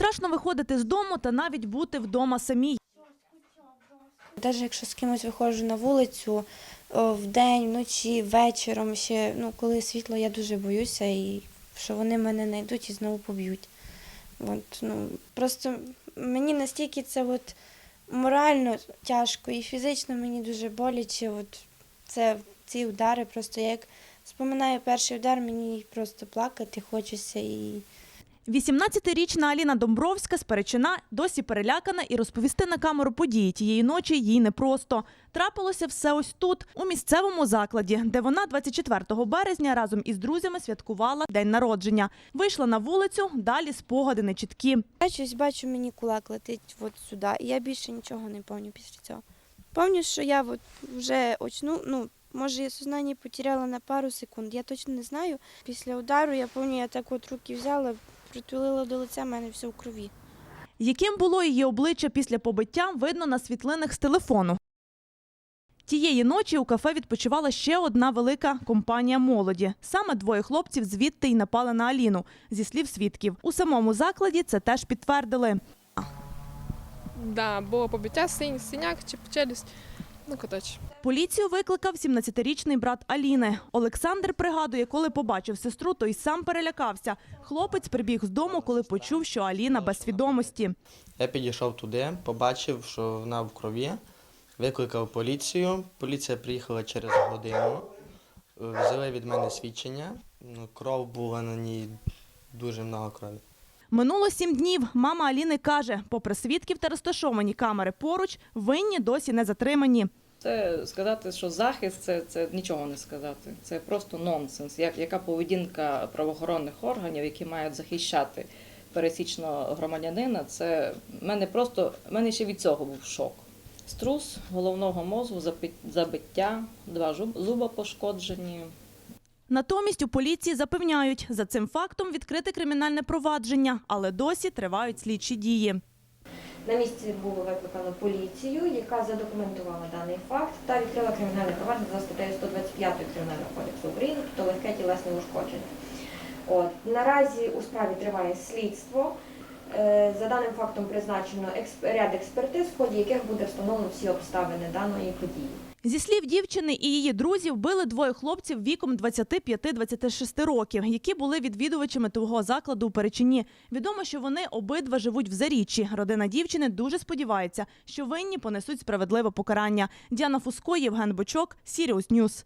Страшно виходити з дому та навіть бути вдома самій. Навіть якщо з кимось виходжу на вулицю вдень, вночі, вечором, ще ну, коли світло, я дуже боюся, і що вони мене знайдуть і знову поб'ють. От, ну, просто мені настільки це от морально тяжко і фізично мені дуже боляче. От, це ці удари, просто я як споминаю перший удар, мені просто плакати хочеться і. 18-річна Аліна Домбровська сперечена, досі перелякана і розповісти на камеру події тієї ночі їй непросто. Трапилося все ось тут, у місцевому закладі, де вона 24 березня разом із друзями святкувала день народження. Вийшла на вулицю, далі спогади нечіткі. Я щось бачу, мені кулак летить от сюди, і я більше нічого не пам'ятаю після цього. Пам'ятаю, що я от вже очну, ну, може, я сознання потеряла на пару секунд, я точно не знаю. Після удару я пам'ятаю, я так от руки взяла, притулила до лиця, в мене все в крові. Яким було її обличчя після побиття, видно на світлинах з телефону. Тієї ночі у кафе відпочивала ще одна велика компанія молоді. Саме двоє хлопців звідти й напали на Аліну, зі слів свідків. У самому закладі це теж підтвердили. Да, було побиття, синь, синяк чи челюсть. Ну, коротше. Поліцію викликав 17-річний брат Аліни. Олександр пригадує, коли побачив сестру, то й сам перелякався. Хлопець прибіг з дому, коли почув, що Аліна без свідомості. Я підійшов туди, побачив, що вона в крові, викликав поліцію. Поліція приїхала через годину, взяли від мене свідчення. Ну, кров була на ній дуже много крові. Минуло сім днів. Мама Аліни каже, попри свідків та розташовані камери поруч, винні досі не затримані. Це сказати, що захист це, це нічого не сказати. Це просто нонсенс. Як, яка поведінка правоохоронних органів, які мають захищати пересічного громадянина, це мене просто мене ще від цього був шок. Струс головного мозку, забиття, два зуба пошкоджені. Натомість у поліції запевняють, за цим фактом відкрите кримінальне провадження, але досі тривають слідчі дії. На місці було викликано поліцію, яка задокументувала даний факт та відкрила кримінальне провадження за статтею 125 Кримінального кодексу України, тобто легке тілесне ушкодження. От наразі у справі триває слідство. Е, За даним фактом призначено ряд експертиз, в ході яких буде встановлено всі обставини даної події. Зі слів дівчини і її друзів били двоє хлопців віком 25-26 років, які були відвідувачами того закладу у Перечині. Відомо, що вони обидва живуть в Заріччі. Родина дівчини дуже сподівається, що винні понесуть справедливе покарання. Діана Фуско, Євген Бочок, Сіріус Ньюс.